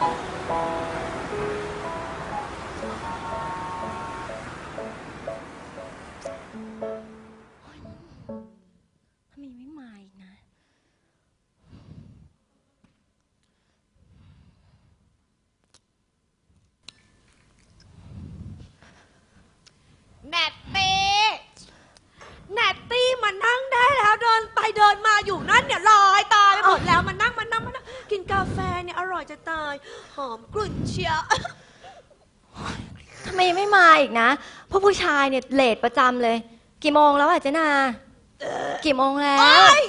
Oh. าแฟเนี่ยอร่อยจะตาย หอมกลุ่นเชียวทำไมไม่มาอีกนะพวกผู้ชายเนี่ยเลทประจำเลย กี่โมงแล้วอะเจนา กี่โมงแล้โอ๊ว ย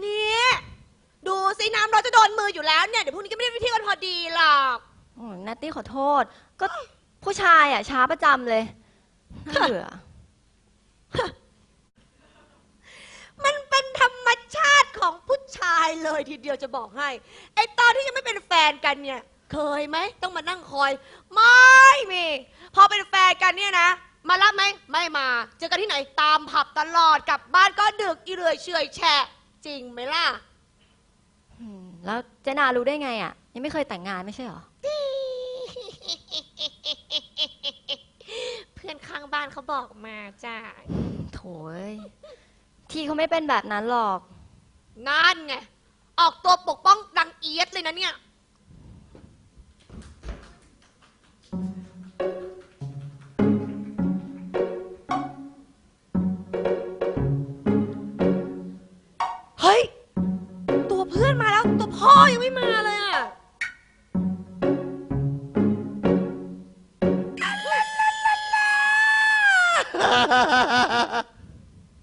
เนี่ยดูสิน้ำเราจะโดนมืออยู่แล้วเนี่ย เดี๋ยวพรุ่งนี้ก็ไม่ได้ไปเที่ยวกันพอดีหรอกโอ้นัตตี้ขอโทษ ก็ผู้ชายอะช้าประจำเลยน่าเบื่อ มันเป็นธรรมชาติของผู้ ชายเลยทีเดียวจะบอกให้ ไอตอนที่ยังไม่เป็นแฟนกันเนี่ย เคยไหมต้องมานั่งคอย ไม่มี พอเป็นแฟนกันเนี่ยนะ มารับไหมไม่มา เจอกันที่ไหนตามผับตลอดกลับบ้านก็ดึกอีเรื่อยเฉอยแฉะจริงไหมล่ะ อืมแล้วเจนารู้ได้ไงอะยังไม่เคยแต่งงานไม่ใช่เหรอ เพื่อนข้างบ้านเขาบอกมาจ้าโถย ที่เขาไม่เป็นแบบนั้นหรอก นั่นไง ออกตัวปกป้องดังเอียดเลยนะเนี่ย เฮ้ย ตัวเพื่อนมาแล้ว ตัวพ่อยังไม่มาเลยอะ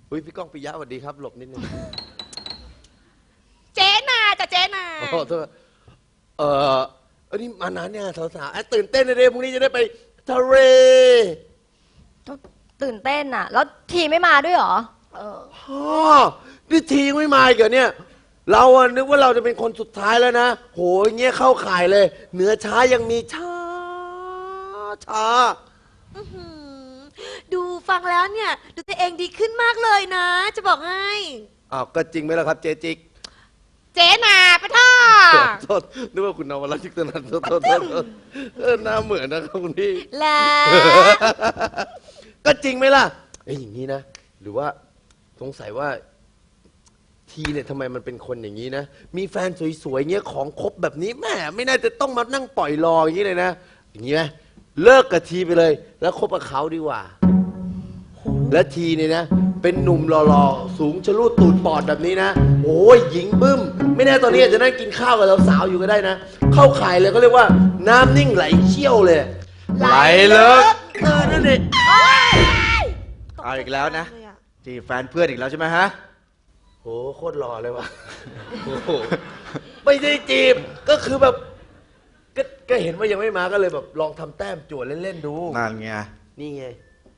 อุ้ยพี่ก้องปิยะสวัสดีครับ หลบนิดนึงเจ๊นาจ้ะ เจ๊นาโอ้โหโทษเออเอันนี้มานานเนี่ยสาวๆอะตื่นเต้นเลยพรุ่งนี้จะได้ไปทะเลต้องตื่นเต้นอะแล้วทีไม่มาด้วยเหรอ เออพ่อนี่ทียังไม่มาอีกเหรอเนี่ย เราอะนึกว่าเราจะเป็นคนสุดท้ายแล้วนะ โหอย่างเงี้ยเข้าข่ายเลย เหนือช้ายังมีช้าช้า อื้อหือดูฟังแล้วเนี่ย ดูตัวเองดีขึ้นมากเลยนะ จะบอกให้ อ้าวก็จริงไหมล่ะครับเจจิก เจ๊นาปะท่า โทษนึกว่าคุณนวรัตน์ชิกตนันโทษโทษโทษโทษเออหน้าเหมือนนะครับคุณพี่ แล้วก็จริงไหมล่ะเอ้ยอย่างนี้นะ หรือว่าสงสัยว่า ทีเนี่ยทำไมมันเป็นคนอย่างนี้นะ มีแฟนสวยๆเงี้ยของคบแบบนี้แม่ไม่น่าจะต้องมานั่งปล่อยรออย่างนี้เลยนะ อย่างนี้ไหมเลิกกับทีไปเลย แล้วคบกับเขาดีกว่า และทีเนี่ยนะ เป็นหนุ่มหล่อๆ สูงชะลูดตูดปอดแบบนี้นะ โอ้ยหญิงบึ้ม ไม่แน่ตอนนี้อาจจะนั่งกินข้าวกับสาวๆอยู่ก็ได้นะ เข้าข่ายเลยเขาเรียกว่าน้ำนิ่งไหลเชี่ยวเลย ไหลเลิกเออนั่นเองเอาอีกแล้วนะจีบแฟนเพื่อนอีกแล้วใช่ไหมฮะโหโคตรหล่อเลยว่ะโอ้โหไม่ได้จีบก็คือแบบก็ก็เห็นว่ายังไม่มาก็เลยแบบลองทำแต้มจวดเล่นๆดูนั่นไงนี่ไง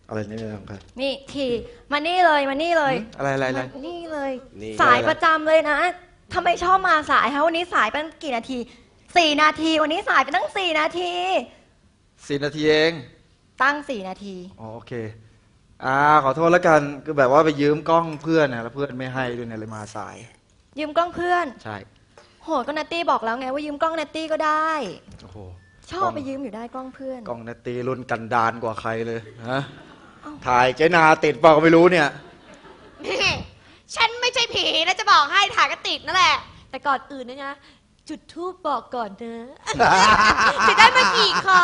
อะไรนี่ไม่ต้องกันนี่ทีมานี่เลยมานี่เลยอะไรอะไรอะไรมานี่เลย นี่สายประจำเลยนะทำไมชอบมาสายฮะวันนี้สายเป็นกี่นาทีสี่นาที วันนี้สายไปตั้งสี่นาที สี่นาทีเอง ตั้งสี่นาที อ๋อโอเค อ่าขอโทษแล้วกันคือแบบว่าไปยืมกล้องเพื่อนนะแล้วเพื่อนไม่ให้ด้วยเนี่ยเลยมาสาย ยืมกล้องเพื่อน ใช่ โหก็นัตตี้บอกแล้วไงว่ายืมกล้องนัตตี้ก็ได้ โอ้โหชอบไปยืมอยู่ได้กล้องเพื่อน กล้องนาตีรุ่นกันดานกว่าใครเลยฮะ ถ่ายเจนาติดเปล่าก็ไม่รู้เนี่ย นี่ฉันไม่ใช่ผีนะจะบอกให้ถ่ายกระติดนั่นแหละ แต่ก่อนอื่นนะนะจุดทูบบอกก่อนเนอะจะได้มากี่คอ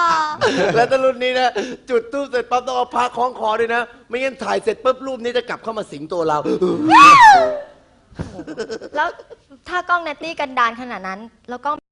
แล้วถ้ารุ่นนี้นะ จุดตู้เสร็จปั๊บต้องเอาพระคล้องคอด้วยนะ ไม่งั้นถ่ายเสร็จปุ๊บรูปนี้จะกลับเข้ามาสิงตัวเรา แล้วถ้ากล้องนัตตี้กันดานขนาดนั้น แล้วกล้อง